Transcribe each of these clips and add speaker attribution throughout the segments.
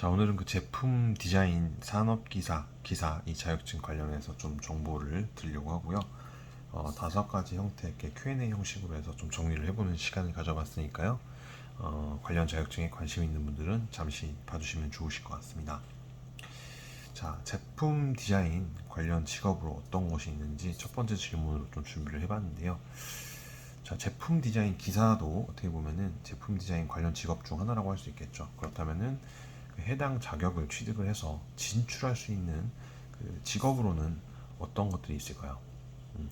Speaker 1: 자 오늘은 그 제품 디자인 산업 기사 기사 이 자격증 관련해서 좀 정보를 드리려고 하고요. 어, 다섯 가지 형태 이렇게 Q&A 형식으로 해서 좀 정리를 해보는 시간을 가져봤으니까요. 어, 관련 자격증에 관심 있는 분들은 잠시 봐주시면 좋으실 것 같습니다. 자 제품 디자인 관련 직업으로 어떤 것이 있는지 첫 번째 질문으로 좀 준비를 해봤는데요. 자, 제품 디자인 기사도 어떻게 보면은 제품 디자인 관련 직업 중 하나라고 할 수 있겠죠. 그렇다면은 그 해당 자격을 취득을 해서 진출할 수 있는 그 직업으로는 어떤 것들이 있을까요? 음,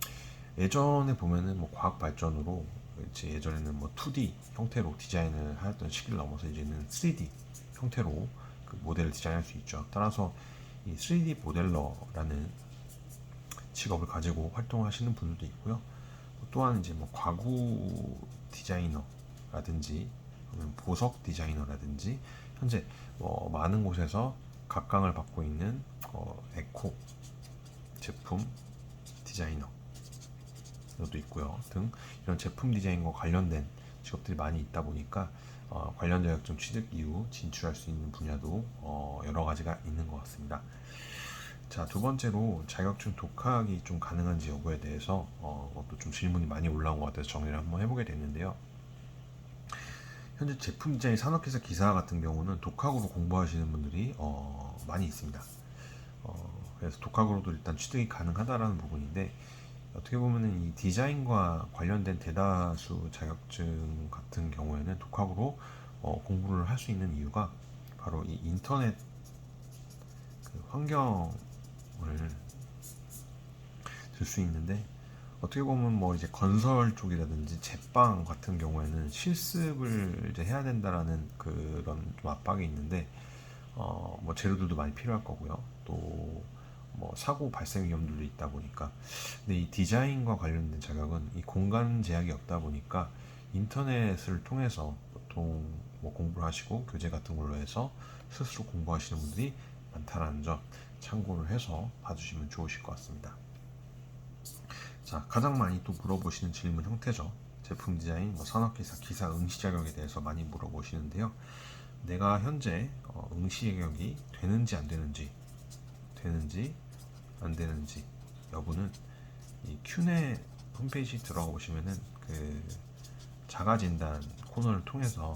Speaker 1: 예전에 보면은 뭐 과학 발전으로 이제 예전에는 뭐 2D 형태로 디자인을 하였던 시기를 넘어서 이제는 3D 형태로 그 모델을 디자인할 수 있죠. 따라서 이 3D 모델러라는 직업을 가지고 활동하시는 분들도 있고요. 또한 이제 뭐 가구 디자이너라든지 보석 디자이너라든지 현재 뭐 많은 곳에서 각광을 받고 있는 어, 에코 제품 디자이너도 있고요 등 이런 제품 디자인과 관련된 직업들이 많이 있다 보니까 어, 관련 자격증 취득 이후 진출할 수 있는 분야도 어, 여러 가지가 있는 것 같습니다. 자, 두 번째로 자격증 독학이 좀 가능한지 여부에 대해서 어, 또 좀 질문이 많이 올라온 것 같아서 정리를 한번 해보게 됐는데요. 현재 제품 디자인 산업기사 기사 같은 경우는 독학으로 공부하시는 분들이 어, 많이 있습니다. 어, 그래서 독학으로도 일단 취득이 가능하다라는 부분인데 어떻게 보면은 이 디자인과 관련된 대다수 자격증 같은 경우에는 독학으로 어, 공부를 할 수 있는 이유가 바로 이 인터넷 그 환경을 들 수 있는데 어떻게 보면 뭐 이제 건설 쪽이라든지 제빵 같은 경우에는 실습을 이제 해야 된다라는 그런 좀 압박이 있는데 어 뭐 재료들도 많이 필요할 거고요. 또 뭐 사고 발생 위험들도 있다 보니까 근데 이 디자인과 관련된 자격은 이 공간 제약이 없다 보니까 인터넷을 통해서 보통 뭐 공부를 하시고 교재 같은 걸로 해서 스스로 공부하시는 분들이 많다라는 점 참고를 해서 봐주시면 좋으실 것 같습니다. 자, 가장 많이 또 물어보시는 질문 형태죠. 제품 디자인, 뭐 산업기사, 기사 응시 자격에 대해서 많이 물어보시는데요. 내가 현재 어, 응시 자격이 되는지 안 되는지, 되는지 안 되는지 여부는 이 큐네 홈페이지 들어가 보시면은 그 자가 진단 코너를 통해서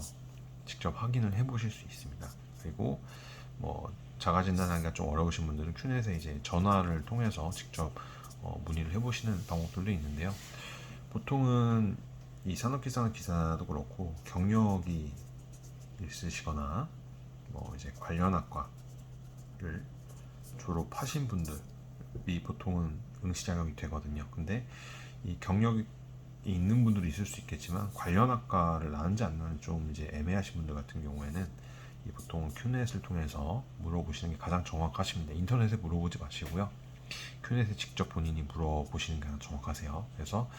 Speaker 1: 직접 확인을 해 보실 수 있습니다. 그리고 뭐 자가 진단하기가 좀 어려우신 분들은 큐넷에 이제 전화를 통해서 직접 어, 문의를 해보시는 방법들도 있는데요. 보통은 이 산업기사 기사도 그렇고 경력이 있으시거나 뭐 이제 관련 학과를 졸업하신 분들이 보통은 응시 자격이 되거든요. 근데 이 경력이 있는 분들이 있을 수 있겠지만 관련 학과를 나는지 안 나는지 좀 이제 애매하신 분들 같은 경우에는 이 보통 큐넷을 통해서 물어보시는 게 가장 정확하십니다. 인터넷에 물어보지 마시고요. 큐넷에 직접 본인이 물어보시는 게 정확하세요. 그래서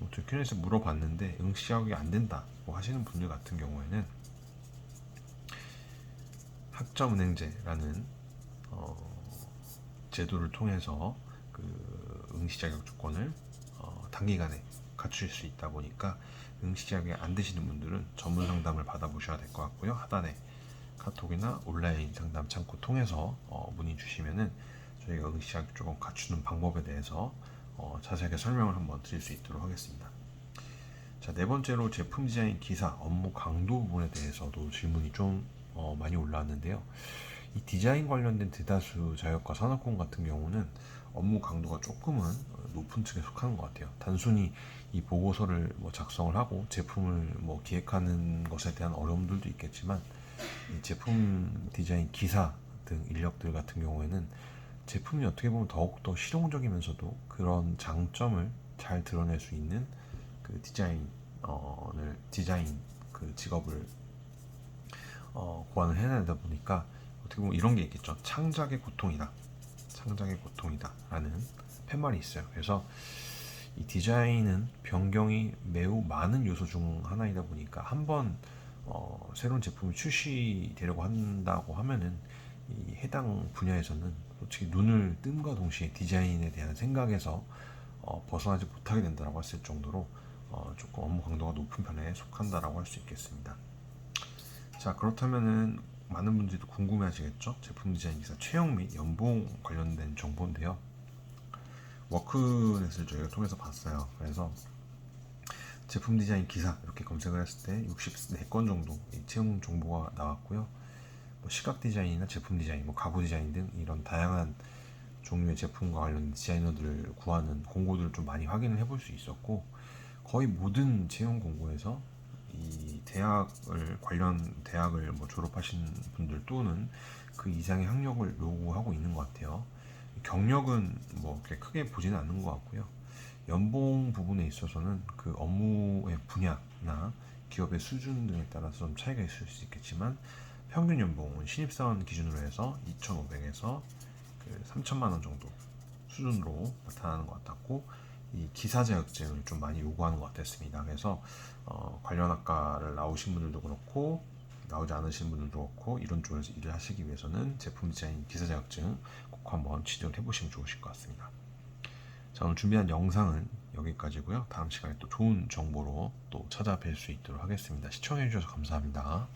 Speaker 1: 아무튼 큐넷에 물어봤는데 응시하기 안 된다고 하시는 분들 같은 경우에는 학점은행제라는 어, 제도를 통해서 그 응시 자격 조건을 어, 단기간에 갖추실 수 있다 보니까 응시 자격이 안 되시는 분들은 전문 상담을 받아보셔야 될 것 같고요. 하단에 카톡이나 온라인 상담 창구 통해서 어, 문의 주시면은 저희가 응시학 조금 갖추는 방법에 대해서 어, 자세하게 설명을 한번 드릴 수 있도록 하겠습니다. 자, 네 번째로 제품 디자인 기사 업무 강도 부분에 대해서도 질문이 좀 어, 많이 올라왔는데요. 이 디자인 관련된 대다수 자격과 산업공 같은 경우는 업무 강도가 조금은 높은 측에 속하는 것 같아요. 단순히 이 보고서를 뭐 작성을 하고 제품을 뭐 기획하는 것에 대한 어려움들도 있겠지만 이 제품 디자인 기사 등 인력들 같은 경우에는 제품이 어떻게 보면 더욱더 실용적이면서도 그런 장점을 잘 드러낼 수 있는 그 디자인을 디자인 그 직업을 어, 고안을 해야 되다 보니까 어떻게 보면 이런 게 있겠죠. 창작의 고통이다. 창작의 고통이다라는 팻말이 있어요. 그래서 이 디자인은 변경이 매우 많은 요소 중 하나이다 보니까 한번 어, 새로운 제품이 출시되려고 한다고 하면은 이 해당 분야에서는 솔직히 눈을 뜸과 동시에 디자인에 대한 생각에서 어, 벗어나지 못하게 된다고 했을 정도로 어, 조금 업무 강도가 높은 편에 속한다라고 할 수 있겠습니다. 자 그렇다면은 많은 분들이 또 궁금해하시겠죠? 제품 디자인 기사 채용 및 연봉 관련된 정보인데요. 워크넷을 저희가 통해서 봤어요. 그래서 제품 디자인 기사 이렇게 검색을 했을 때 64건 정도 이 채용 정보가 나왔고요. 뭐 시각 디자인이나 제품 디자인, 뭐 가구 디자인 등 이런 다양한 종류의 제품과 관련 디자이너들을 구하는 공고들을 좀 많이 확인을 해볼 수 있었고 거의 모든 채용 공고에서 이 대학을 관련 대학을 뭐 졸업하신 분들 또는 그 이상의 학력을 요구하고 있는 것 같아요. 경력은 뭐 그렇게 크게 보지는 않는 것 같고요. 연봉 부분에 있어서는 그 업무의 분야나 기업의 수준 등에 따라서 좀 차이가 있을 수 있겠지만 평균 연봉은 신입사원 기준으로 해서 2,500에서 그 3천만 원 정도 수준으로 나타나는 것 같았고 이 기사 자격증을 좀 많이 요구하는 것 같았습니다. 그래서 어, 관련 학과를 나오신 분들도 그렇고 나오지 않으신 분들도 그렇고 이런 쪽에서 일을 하시기 위해서는 제품 디자인 기사 자격증 꼭 한번 취득을 해보시면 좋으실 것 같습니다. 자 오늘 준비한 영상은 여기까지고요. 다음 시간에 또 좋은 정보로 또 찾아뵐 수 있도록 하겠습니다. 시청해주셔서 감사합니다.